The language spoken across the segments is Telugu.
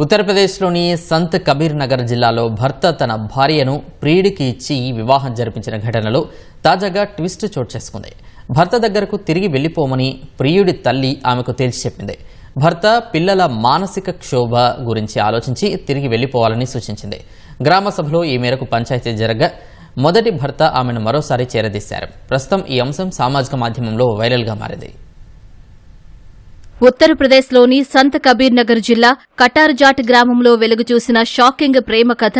ఉత్తరప్రదేశ్లోని సంత్ కబీర్ నగర్ జిల్లాలో భర్త తన భార్యను ప్రియుడికి ఇచ్చి వివాహం జరిపించిన ఘటనలో తాజాగా ట్విస్ట్ చోటు చేసుకుంది. భర్త దగ్గరకు తిరిగి వెళ్ళిపోమని ప్రియుడి తల్లి ఆమెకు తేల్చి చెప్పింది. భర్త పిల్లల మానసిక క్షోభ గురించి ఆలోచించి తిరిగి వెళ్ళిపోవాలని సూచించింది. గ్రామ సభలో ఈ మేరకు పంచాయతీ జరగ మొదటి భర్త ఆమెను మరోసారి చేరదీశారు. ప్రస్తుతం ఈ అంశం సామాజిక మాధ్యమంలో వైరల్గా మారింది. ఉత్తరప్రదేశ్లోని సంత్ కబీర్ నగర్ జిల్లా కటార్జాట్ గ్రామంలో వెలుగు చూసిన షాకింగ్ ప్రేమ కథ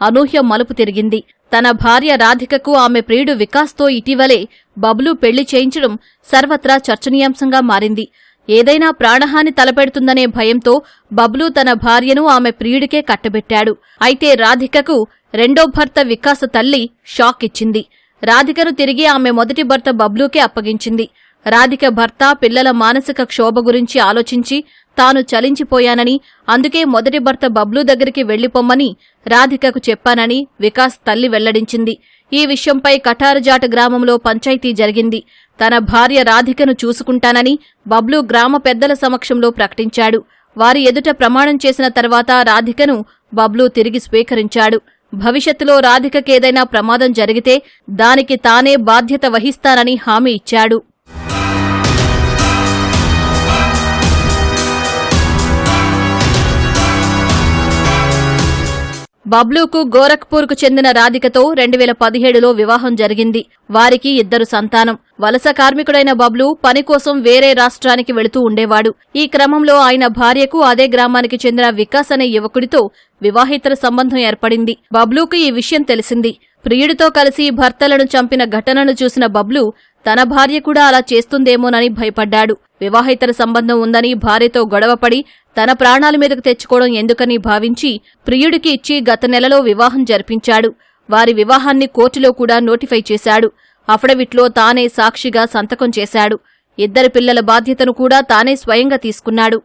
అనూహ్య మలుపు తిరిగింది. తన భార్య రాధికకు ఆమె ప్రియుడు వికాస్తో ఇటీవలే బబ్లు పెళ్ళి చేయించడం సర్వత్రా చర్చనీయాంశంగా మారింది. ఏదైనా ప్రాణహాని తలపెడుతుందనే భయంతో బబ్లు తన భార్యను ఆమె ప్రియుడికే కట్టబెట్టాడు. అయితే రాధికకు రెండో భర్త వికాస్ తల్లి షాక్ ఇచ్చింది. రాధికను తిరిగి ఆమె మొదటి భర్త బబ్లూకే అప్పగించింది. రాధిక భర్త పిల్లల మానసిక క్షోభ గురించి ఆలోచించి తాను చలించిపోయానని అందుకే మొదటి భర్త బబ్లూ దగ్గరికి వెళ్ళిపోమ్మని రాధికకు చెప్పానని వికాస్ తల్లి వెల్లడించింది. ఈ విషయంపై కఠారజాట గ్రామంలో పంచాయతీ జరిగింది. తన భార్య రాధికను చూసుకుంటానని బబ్లూ గ్రామ పెద్దల సమక్షంలో ప్రకటించాడు. వారి ఎదుట ప్రమాణం చేసిన తర్వాత రాధికను బబ్లూ తిరిగి స్వీకరించాడు. భవిష్యత్తులో రాధికకేదైనా ప్రమాదం జరిగితే దానికి తానే బాధ్యత వహిస్తానని హామీ ఇచ్చాడు. బబ్లూకు గోరఖ్పూర్కు చెందిన రాధికతో రెండు వేల పదిహేడులో వివాహం జరిగింది. వారికి ఇద్దరు సంతానం. వలస కార్మికుడైన బబ్లు పని కోసం వేరే రాష్ట్రానికి వెళుతూ ఉండేవాడు. ఈ క్రమంలో ఆయన భార్యకు అదే గ్రామానికి చెందిన వికాస్ అనే యువకుడితో వివాహేతర సంబంధం ఏర్పడింది. బబ్లూకు ఈ విషయం తెలిసింది. ప్రియుడితో కలిసి భర్తలను చంపిన ఘటనను చూసిన బబ్లు తన భార్య కూడా అలా చేస్తుందేమోనని భయపడ్డాడు. వివాహేతర సంబంధం ఉందని భార్యతో గొడవపడి తన ప్రాణాల మీదకు తెచ్చుకోవడం ఎందుకని భావించి ప్రియుడికి ఇచ్చి గత నెలలో వివాహం జరిపించాడు. వారి వివాహాన్ని కోర్టులో కూడా నోటిఫై చేశాడు. అఫడవిట్లో తానే సాక్షిగా సంతకం చేశాడు. ఇద్దరి పిల్లల బాధ్యతను కూడా తానే స్వయంగా తీసుకున్నాడు.